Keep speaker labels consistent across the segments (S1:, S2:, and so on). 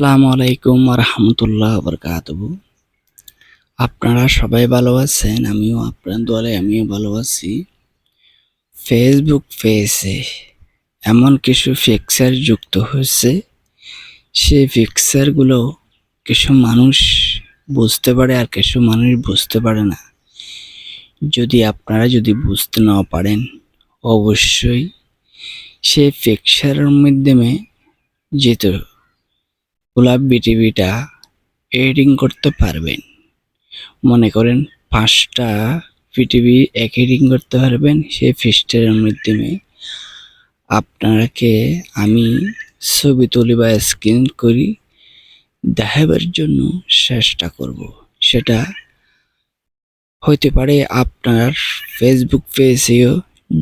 S1: আসসালামু আলাইকুম রহমতুল্লাহ বরকাতবু আপনারা সবাই ভালো আছেন, আমিও আপনার দলে আমিও ভালো আছি। ফেসবুক পেজে এমন কিছু ফিক্সার যুক্ত হয়েছে। সেই ফিক্সারগুলো কিছু মানুষ বুঝতে পারে আর কিছু মানুষ বুঝতে পারে না। যদি আপনারা যদি বুঝতে না পারেন, অবশ্যই সেই ফিক্সারের মাধ্যমে যেত গোলাপ বিটিভিটা এডিটিং করতে পারবেন। মনে করেন পাঁচটা পিটিভি এক এডিটিং করতে পারবেন, সেই ফিস্টের মাধ্যমে আপনাকে আমি ছবি তুলি বা স্ক্রিন করি, দেখাবার জন্য চেষ্টা করব। সেটা হইতে পারে আপনার ফেসবুক পেজেও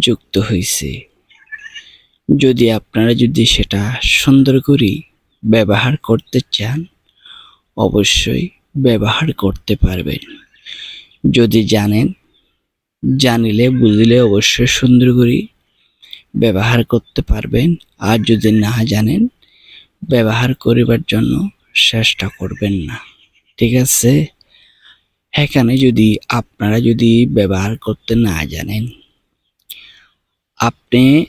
S1: যুক্ত হয়েছে যদি আপনারা যদি সেটা সুন্দর করে ব্যবহার করতে চান, অবশ্যই ব্যবহার করতে পারবেন। যদি জানেন, জানিলে, বুঝলে অবশ্যই সুন্দর করে ব্যবহার করতে পারবেন। আর যদি না জানেন, ব্যবহার করিবার জন্য চেষ্টা করবেন না। ঠিক আছে? এখানে যদি আপনারা যদি ব্যবহার করতে না জানেন, আপনি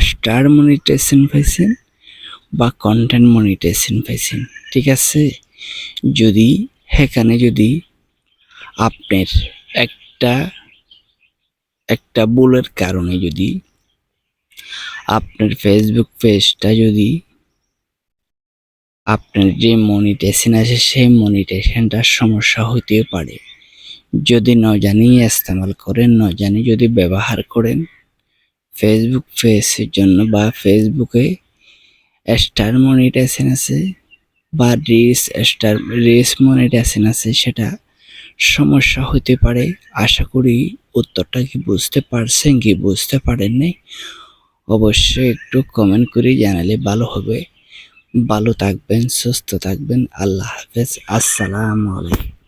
S1: স্টার মনিটেশন পাইছেন। বা কন্টেন্ট মনিটেশন পাইছেন, ঠিক আছে? যদি সেখানে যদি আপনার একটা একটা ভুলের কারণে যদি আপনার ফেসবুক পেজটা যদি আপনার যে মনিটেশন আছে, সেই মনিটেশনটার সমস্যা হতে পারে। যদি ন জানি ইস্তেমাল করেন, ন জানি যদি ব্যবহার করেন ফেসবুক পেজের জন্য বা ফেসবুকে স্টার মনিটেশন আছে বা রিস স্টার রিস মনিটেশন আছে, সেটা সমস্যা হতে পারে। আশা করি উত্তরটা কি বুঝতে পারছেন, কি বুঝতে পারেননি অবশ্যই একটু কমেন্ট করে জানালে ভালো হবে। ভালো থাকবেন, সুস্থ থাকবেন। আল্লাহ হাফেজ। আসসালামু আলাইকুম।